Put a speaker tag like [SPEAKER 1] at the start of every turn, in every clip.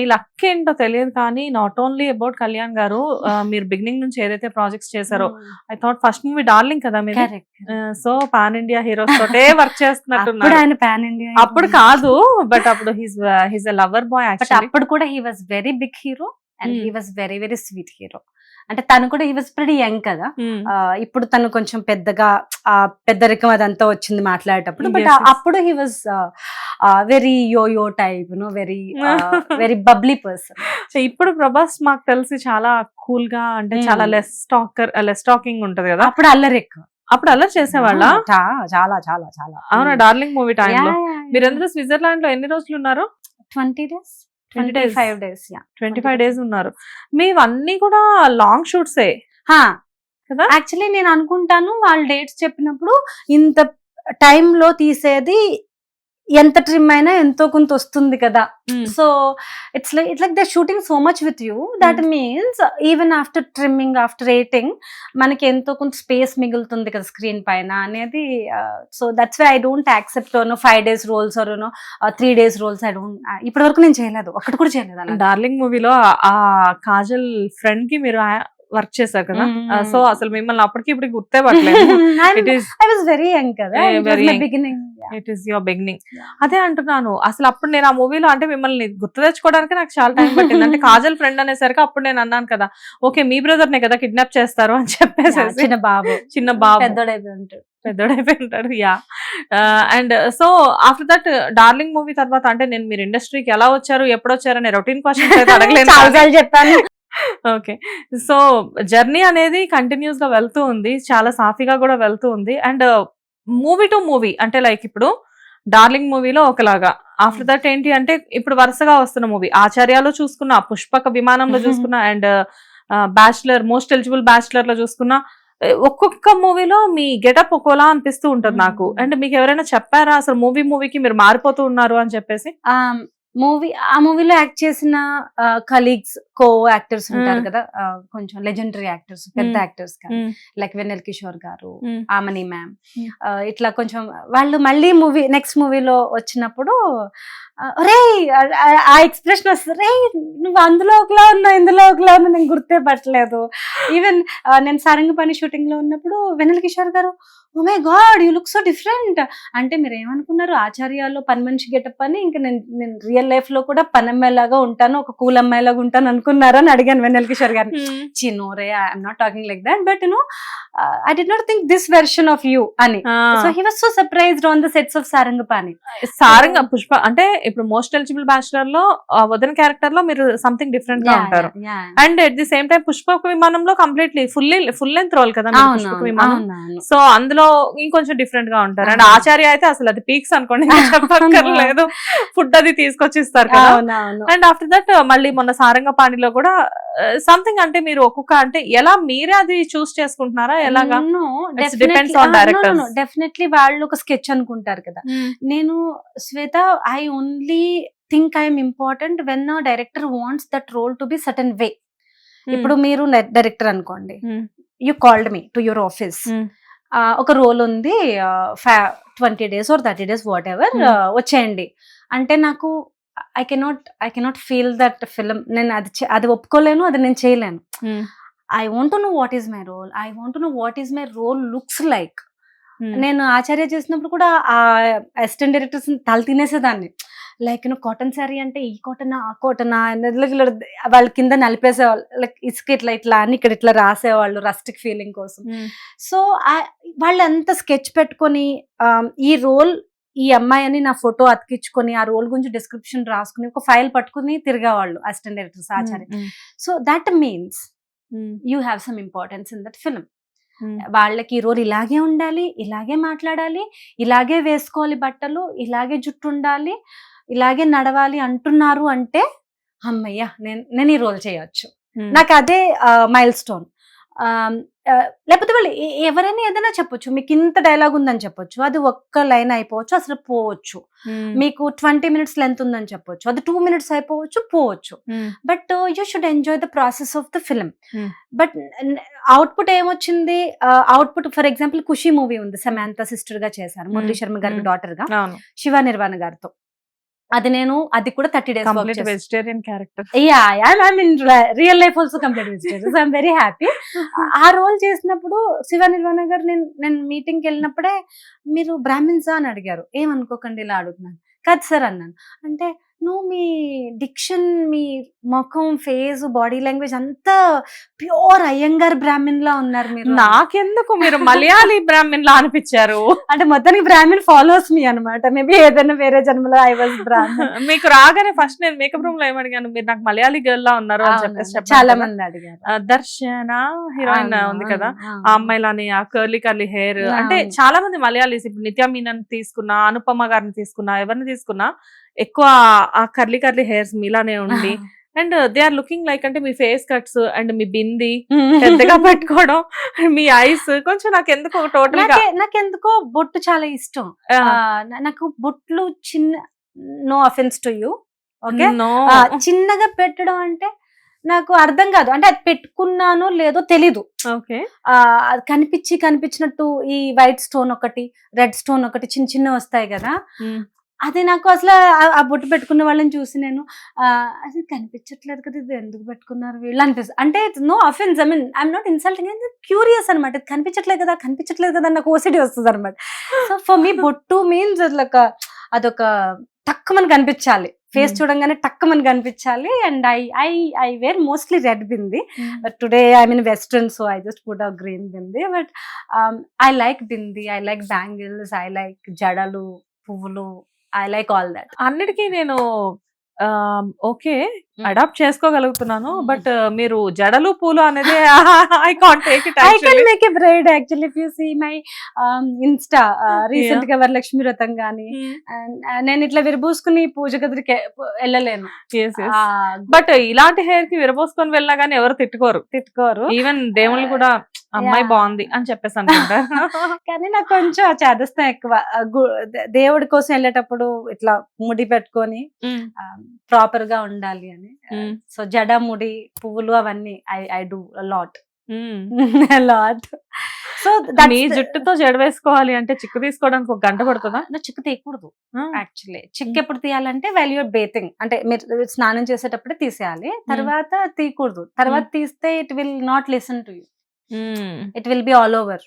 [SPEAKER 1] మీ luck ఏంటో తెలియదు కానీ నాట్ ఓన్లీ అబౌట్ కళ్యాణ్ గారు మీరు బిగినింగ్ నుంచి ఏదైతే ప్రాజెక్ట్స్ చేశారో I thought first movie Darling కదా మీరు సో పాన్ ఇండియా హీరోస్ తోటే వర్క్ చేస్తున్నట్టున్నారు.
[SPEAKER 2] ఆయన పాన్ ఇండియా
[SPEAKER 1] అప్పుడు కాదు బట్ అప్పుడు his his uh lover boy
[SPEAKER 2] అప్పుడు కూడా he was very big hero and. He was very very sweet hero అంటే తను కూడా హీ వాజ్ ప్రెడీ యంగ్ కదా. ఆ, ఇప్పుడు తను కొంచెం పెద్దగా పెద్దరికం అదంతా వచ్చింది మాట్లాడేటప్పుడు. బట్. అప్పుడు he was very yo yo type no very very bubbly person
[SPEAKER 1] so ఇప్పుడు ప్రభాస్ మాకు తెలిసి చాలా కూల్గా అంటే
[SPEAKER 2] Hmm.
[SPEAKER 1] చాలా లెస్ టాకర్ లెస్ టాకింగ్ ఉంటది కదా.
[SPEAKER 2] అప్పుడు అల్లరి ఎక్కువ.
[SPEAKER 1] అప్పుడు అలా చేసేవాళ్ళ?
[SPEAKER 2] చా- చాలా చాలా చాలా.
[SPEAKER 1] అవునా డార్లింగ్ మూవీ టైంలో మీరందరూ స్విట్జర్లాండ్లో ఎన్ని రోజులు ఉన్నారు?
[SPEAKER 2] Twenty days
[SPEAKER 1] 20
[SPEAKER 2] twenty. Five days yeah
[SPEAKER 1] twenty five days ఉన్నారు. మీవన్నీ కూడా లాంగ్ షూట్సే కదా?
[SPEAKER 2] యాక్చువల్లీ నేను అనుకుంటాను వాళ్ళు డేట్స్ చెప్పినప్పుడు ఇంత time లో తీసేది ఎంత ట్రిమ్ అయినా ఎంతో కొంత వస్తుంది కదా. So it's like it's like they shooting so much with you that means even after trimming after rating మనకి ఎంతో కొంత స్పేస్ మిగులుతుంది కదా స్క్రీన్ పైన అనేది so that's why I don't accept five days roles or three days roles I don't ఇప్పటి వరకు నేను చేయలేదు. ఒక్కటి కూడా చేయలేదు
[SPEAKER 1] డార్లింగ్ మూవీలో ఆ కాజల్ ఫ్రెండ్కి మీరు వర్క్ చేశారు కదా. సో అసలు మిమ్మల్ని అప్పటికి ఇప్పుడు గుర్తే పట్టలేదు ఇట్ ఈస్ యువర్ బిగినింగ్. అదే అంటున్నాను అసలు అప్పుడు నేను ఆ మూవీలో అంటే మిమ్మల్ని గుర్తు తెచ్చుకోవడానికి నాకు చాలా టైం పట్టింది. అంటే కాజల్ ఫ్రెండ్ అనేసరికి అప్పుడు నేను అన్నాను కదా ఓకే మీ బ్రదర్ నే కదా కిడ్నాప్ చేస్తారు అని చెప్పేసి.
[SPEAKER 2] చిన్న బాబు.
[SPEAKER 1] చిన్న బాబు.
[SPEAKER 2] పెద్దోడైపోయి ఉంటాడు.
[SPEAKER 1] పెద్దోడైపోయి ఉంటాడు yeah and so after that Darling movie తర్వాత అంటే నేను మీరు ఇండస్ట్రీకి ఎలా వచ్చారు ఎప్పుడు వచ్చారు అనే రొటీన్ క్వశ్చన్ అడగలేదు
[SPEAKER 2] చెప్పాను.
[SPEAKER 1] ఓకే సో జర్నీ అనేది కంటిన్యూస్గా వెళ్తూ ఉంది. చాలా సాఫీగా కూడా వెళ్తూ ఉంది. అండ్ మూవీ టు మూవీ అంటే లైక్ ఇప్పుడు డార్లింగ్ మూవీలో ఒకలాగా. ఆఫ్టర్ దట్ ఏంటి అంటే ఇప్పుడు వరుసగా వస్తున్న మూవీ ఆచార్యాలో చూసుకున్న పుష్పక విమానంలో
[SPEAKER 2] Mhm.
[SPEAKER 1] చూసుకున్న అండ్ బ్యాచులర్ మోస్ట్ ఎలిజిబుల్ బ్యాచులర్లో చూసుకున్న ఒక్కొక్క మూవీలో మీ గెటప్ ఒక్కోలా అనిపిస్తూ ఉంటుంది నాకు. అండ్ మీకు ఎవరైనా చెప్పారా అసలు మూవీ మూవీకి మీరు మారిపోతూ ఉన్నారు అని చెప్పేసి?
[SPEAKER 2] మూవీ ఆ మూవీలో యాక్ట్ చేసిన కలీగ్స్ కో యాక్టర్స్ ఉంటారు. కదా కొంచెం లెజెండరీ యాక్టర్స్ పెద్ద. Actors like Vennela Kishore garu. Amani ma'am. ఇట్లా కొంచెం వాళ్ళు మళ్ళీ మూవీ నెక్స్ట్ మూవీలో వచ్చినప్పుడు రే ఆ ఎక్స్ప్రెషన్ వస్తుంది రే నువ్వు అందులో ఒకలా ఉన్నావు ఇందులో ఒకలా ఉన్నావు నేను గుర్తే పట్టలేదు ఈవెన్ నేను సారంగ పని షూటింగ్లో ఉన్నప్పుడు వెన్నెల కిషోర్ గారు ఓ my god you look so different అంటే మీరు ఏమనుకున్నారు ఆచార్యాల్లో పని మనిషి గెటప్ అని ఇంకా నేను నేను రియల్ లైఫ్లో కూడా పని అమ్మాయిలాగా ఉంటాను ఒక కూల్ అమ్మాయిలాగా ఉంటాను అనుకున్నారా అని అడిగాను వెన్నెల కిషోర్ గారిని. చిన్నో రే I'm not talking like that but you know I did not think this version of you అని. So he was so surprised on the sets of Sarangapani
[SPEAKER 1] Saranga Pushpa అంటే ఇప్పుడు మోస్ట్ ఎలిజిబుల్ బ్యాచులర్లో వదిన క్యారెక్టర్లో మీరు సంథింగ్ డిఫరెంట్గా ఉంటారు. And at the same time Pushpaka విమానంలో completely full full length role కదా విమానం సో అందులో ఇంకొంచెం డిఫరెంట్గా ఉంటారు. అండ్. ఆచార్య అయితే అసలు అది పీక్స్ అనుకోండి చెప్పక్కర్లేదు. ఫుడ్ అది తీసుకొచ్చి ఇస్తారు కదా అండ్ ఆఫ్టర్ దట్ మళ్ళీ మొన్న సారంగ పాణిలో కూడా సంథింగ్ అంటే మీరు ఒక్కొక్క అంటే ఎలా మీరే అది చూస్ చేసుకుంటున్నారా? ఎలాగా? depends on directors.
[SPEAKER 2] డెఫినెట్లీ వాళ్ళు ఒక స్కెచ్ అనుకుంటారు కదా. నేను Shweta I only think I'm important when director wants that role to be certain way ఇప్పుడు మీరు డైరెక్టర్ అనుకోండి.
[SPEAKER 1] Hmm.
[SPEAKER 2] You called me to your office
[SPEAKER 1] Hmm.
[SPEAKER 2] ఒక రోల్ ఉంది twenty days or thirty days whatever
[SPEAKER 1] Hmm.
[SPEAKER 2] వచ్చేయండి. అంటే నాకు I cannot I cannot feel that film నేను అది అది ఒప్పుకోలేను అది నేను చేయలేను. I want know what is my role I want know what is my role looks like. నేను ఆచార్య చేసినప్పుడు కూడా ఆ అసిస్టెంట్ డైరెక్టర్స్ తల తినేసేదాన్ని. లైక్ నువ్వు కాటన్ శారీ అంటే ఈ కాటన్ ఆ కాటన్ వాళ్ళ కింద నలిపేసేవాళ్ళు లైక్ ఇసుక ఇట్లా ఇట్లా అని ఇక్కడ ఇట్లా రాసేవాళ్ళు రస్టిక్ ఫీలింగ్ కోసం. సో వాళ్ళు అంత స్కెచ్ పెట్టుకొని ఈ రోల్ ఈ అమ్మాయి అని నా ఫోటో అతికించుకొని ఆ రోల్ గురించి డిస్క్రిప్షన్ రాసుకుని ఒక ఫైల్ పట్టుకుని తిరిగేవాళ్ళు assistant directors Acharya. So that means you have some importance in that film వాళ్ళకి ఈ రోల్ ఇలాగే ఉండాలి ఇలాగే మాట్లాడాలి ఇలాగే వేసుకోవాలి బట్టలు ఇలాగే జుట్టు ఉండాలి ఇలాగే నడవాలి అంటున్నారు అంటే అమ్మయ్య నేను నేను ఈ రోల్ చేయొచ్చు. నాకు అదే మైల్ స్టోన్ లేకపోతే వాళ్ళు ఎవరైనా ఏదైనా చెప్పొచ్చు. మీకు ఇంత డైలాగ్ ఉందని చెప్పొచ్చు. అది ఒక్క లైన్ అయిపోవచ్చు అసలు పోవచ్చు. మీకు ట్వంటీ మినిట్స్ లెంత్ ఉందని చెప్పొచ్చు. అది టూ మినిట్స్ అయిపోవచ్చు పోవచ్చు. But you should enjoy the process of the film
[SPEAKER 1] Hmm.
[SPEAKER 2] But output ఏమొచ్చింది? Output for example Kushi movie ఉంది. సమాంత సిస్టర్గా చేశారు. మురళీ శర్మ గారి.
[SPEAKER 1] డాటర్గా.
[SPEAKER 2] శివ నిర్వాణ గారితో. అది నేను అది కూడా thirty days
[SPEAKER 1] complete vegetarian character
[SPEAKER 2] yeah I mean real life also complete vegetarian I'm very happy ఆ రోల్ చేసినప్పుడు శివ నిర్వాణ గారు నేను నేను మీటింగ్కి వెళ్ళినప్పుడే మీరు బ్రాహ్మిన్సా అని అడిగారు. ఏమనుకోకండి ఇలా అడుగుతున్నాను. కాదు సార్ అన్నాను. అంటే నువ్వు మీ డిక్షన్ మీ ముఖం ఫేస్ బాడీ లాంగ్వేజ్ అంతా ప్యూర్ అయ్యంగార్ బ్రాహ్మిన్ లా ఉన్నారు మీరు.
[SPEAKER 1] నాకెందుకు మీరు మలయాళీ బ్రాహ్మణ్ లా అనిపించారు?
[SPEAKER 2] అంటే మొత్తానికి బ్రాహ్మిన్ ఫాలోస్ మీ అనమాట మేబీ ఏదైనా వేరే జన్మలో ఐ వాజ్ బ్రాహ్మణ్.
[SPEAKER 1] మీకు రాగానే ఫస్ట్ నేను మేకప్ రూమ్లో ఏమడిగాను మీరు నాకు మలయాళీ గర్ల్ లా ఉన్నారు అని చెప్పేసి
[SPEAKER 2] చాలా. మంది అడిగారు.
[SPEAKER 1] దర్శన హీరోయిన్ ఉంది కదా. ఆ. అమ్మాయిలని ఆ కర్లీ కర్లీ హెయిర్ అంటే. చాలా మంది మలయాళీస్ ఇప్పుడు నిత్యా మీనన్ తీసుకున్నా అనుపమ గారిని తీసుకున్నా ఎవరిని తీసుకున్నా ఎక్కువ ఆ కర్లీ కర్లీ హెయిర్స్ మీలానే ఉండి. And they are looking like అంటే మీ ఫేస్ కట్స్ అండ్ మీ బింది పెద్దగా పెట్టుకోవడం మీ ఐస్ కొంచెం నాకు ఎందుకు టోటల్
[SPEAKER 2] నాకే- నాకెందుకో బొట్టు చాలా ఇష్టం. నాకు బొట్లు చిన్న no offence to you okay. చిన్నగా పెట్టడం అంటే నాకు అర్థం కాదు. అంటే అది పెట్టుకున్నానో లేదో తెలీదు.
[SPEAKER 1] ఓకే.
[SPEAKER 2] కనిపించి కనిపించినట్టు ఈ వైట్ స్టోన్ ఒకటి రెడ్ స్టోన్ ఒకటి చిన్న చిన్న వస్తాయి కదా. అది నాకు అసలు ఆ- ఆ బొట్టు పెట్టుకున్న వాళ్ళని చూసి నేను ఆ, అది కనిపించట్లేదు కదా ఇది ఎందుకు పెట్టుకున్నారు వీళ్ళు? అనిపిస్తుంది. అంటే no offence I mean I'm not insulting curious అనమాట ఇది కనిపించట్లేదు కదా కనిపించట్లేదు కదా నాకు ఓసిడి వస్తుంది అనమాట సో ఫర్ మీ బొట్టు మీన్స్ అదొక అదొక టక్కుమని కనిపించాలి. Face
[SPEAKER 1] Hmm.
[SPEAKER 2] చూడంగానే టక్కుమని కనిపించాలి. And I I I wear mostly red bindi but today I mean western so I just put a green bindi but I like bindi I like bangles I like జడలు పువ్వులు I like all that
[SPEAKER 1] అన్నిటికీ నేను okay. Adapt చేసుకోగలుగుతున్నాను
[SPEAKER 2] Mm.
[SPEAKER 1] But మీరు జడలు పూలు అనేది I can't take it
[SPEAKER 2] I can make a braid actually if you see my insta రీసెంట్గా వరలక్ష్మి వ్రతం గాని. Uh, నేను ఇట్లా విరబూసుకుని పూజ గదికి వెళ్ళలేను.
[SPEAKER 1] బట్ ఇలాంటి హెయిర్కి విరబోసుకొని వెళ్ళినా గానీ ఎవరు తిట్టుకోరు.
[SPEAKER 2] తిట్టుకోరు.
[SPEAKER 1] ఈవెన్ దేవుళ్ళు కూడా అమ్మాయి. బాగుంది అని చెప్పేసి అనుకుంటారు
[SPEAKER 2] కానీ నాకు కొంచెం చేదస్తం ఎక్కువ. దేవుడి కోసం వెళ్ళేటప్పుడు ఇట్లా ముడి పెట్టుకొని ప్రాపర్గా ఉండాలి అని. సో జడ ముడి పువ్వులు అవన్నీ I I do lot. Lot so
[SPEAKER 1] మీ జుట్టుతో జడ వేసుకోవాలి అంటే చిక్కు తీసుకోవడానికి ఒక గంట పడుతుందా?
[SPEAKER 2] చిక్కు తీయకూడదు. యాక్చువల్లీ చిక్కు ఎప్పుడు తీయాలంటే వెల్ యూర్ బేతింగ్ అంటే మీరు స్నానం చేసేటప్పుడే తీసేయాలి. తర్వాత తీయకూడదు. తర్వాత తీస్తే it will not listen to you. It will be all over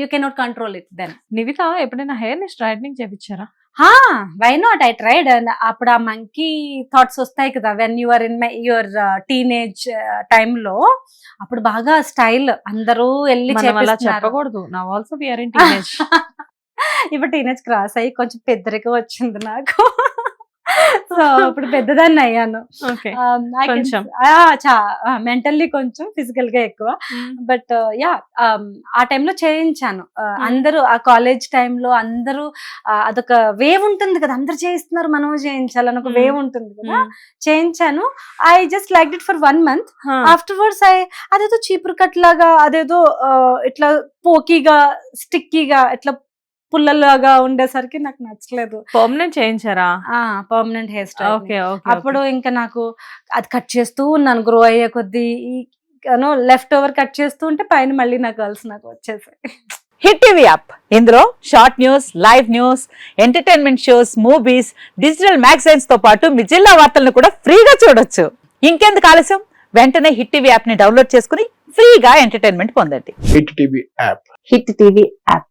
[SPEAKER 2] you cannot control it then
[SPEAKER 1] Nivitha ఎప్పుడైనా హెయిర్ని స్ట్రైట్నింగ్ చేపించారా?
[SPEAKER 2] వై నాట్ ఐ ట్రైడ్ అప్పుడు ఆ మంకీ థాట్స్ వస్తాయి కదా when your in my your టీనేజ్లో అప్పుడు బాగా స్టైల్ అందరూ వెళ్ళి.
[SPEAKER 1] చెప్పకూడదు. నా ఆల్సో
[SPEAKER 2] ఇప్పుడు టీనేజ్ క్రాస్ అయ్యి కొంచెం పెద్దరికం వచ్చింది నాకు. సో ఇప్పుడు పెద్దదాన్ని అయ్యాను. మెంటల్లీ కొంచెం. ఫిజికల్గా ఎక్కువ. బట్ యా ఆ టైంలో చేయించాను. అందరూ ఆ కాలేజ్ టైంలో అందరూ అదొక వేవ్ ఉంటుంది కదా. అందరు చేయిస్తున్నారు మనం చేయించాలని ఒక. వేవ్ ఉంటుంది కదా. చేయించాను. I just like it for one month. Afterwards I అదేదో చీపురు కట్ లాగా అదేదో ఇట్లా పోకీగా స్టిక్కీగా ఇట్లా పుల్లలాగా ఉండేసరికి నాకు నచ్చలేదు.
[SPEAKER 1] Permanent చేయించారా?
[SPEAKER 2] Permanent hair style
[SPEAKER 1] okay okay
[SPEAKER 2] అప్పుడు ఇంకా నాకు అది కట్ చేస్తూ ఉన్నాను గ్రో అయ్యే కొద్దీ లెఫ్ట్ ఓవర్ కట్ చేస్తూ ఉంటే పైన మళ్ళీ నా గర్ల్స్ నాకు వచ్చేసాయి.
[SPEAKER 3] హిట్ టీవీ యాప్ ఇందులో short news live news entertainment shows movies digital మ్యాగజైన్స్తో పాటు మీ జిల్లా వార్తలను కూడా ఫ్రీగా చూడొచ్చు. ఇంకెందుకు ఆలస్యం? వెంటనే హిట్ టీవీ యాప్ని డౌన్లోడ్ చేసుకుని ఫ్రీగా ఎంటర్టైన్మెంట్ పొందండి.
[SPEAKER 4] Hit TV app
[SPEAKER 3] hit TV app